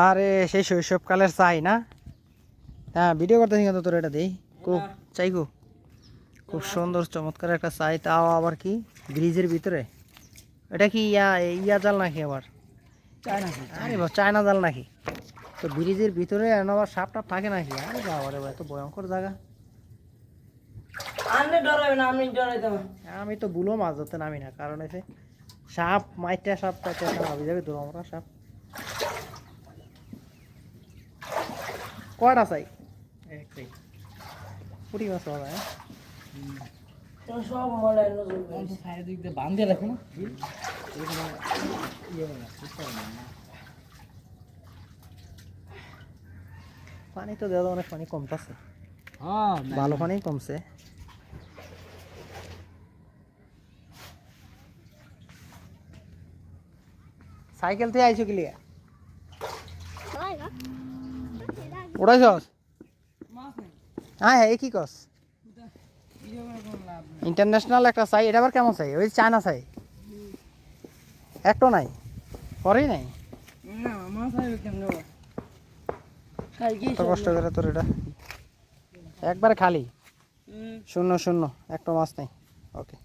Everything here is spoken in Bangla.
আরে সেই শৈশবকালের চাই না। হ্যাঁ ভিডিও করতে কিন্তু তোর এটা দিই। খুব চাই গো খুব সুন্দর চমৎকার একটা চাই। তাও আবার কি? ব্রিজের ভিতরে? এটা কি ইয়া ইয়া জাল নাকি আবার? আরে বাবা চায়না জাল নাকি? তো ব্রিজের ভিতরে আবার সাপ টাপ থাকে নাকি? আরে বাবা রে এত ভয়ঙ্কর জায়গা। আমি তো বুলো মাছ ধরতে নামি না কারণ এসে সাপ মাইটা সাপ টাইটা যাবে তো আমরা সাপ। কয়টা চাই? পুটি মাছ পাওয়া যায় সব মলাই নজর দিক দিয়ে বাঁধে রাখো না। পানি তো দেওয়া অনেক পানি কমতেছে। হ্যাঁ ভালো পানি কমছে। সাইকেল থেকে আইছো কি লিয়া? উড়াইছস? হ্যাঁ হ্যাঁ কি কস? ইন্টারন্যাশনাল একটা চাই এটা আবার কেমন চাই? ওই চায়না চাই। একটা নাই পরেই নাই। কষ্ট করে তোর এটা? একবারে খালি? শূন্য শূন্য একটা মাছ নাই। ওকে।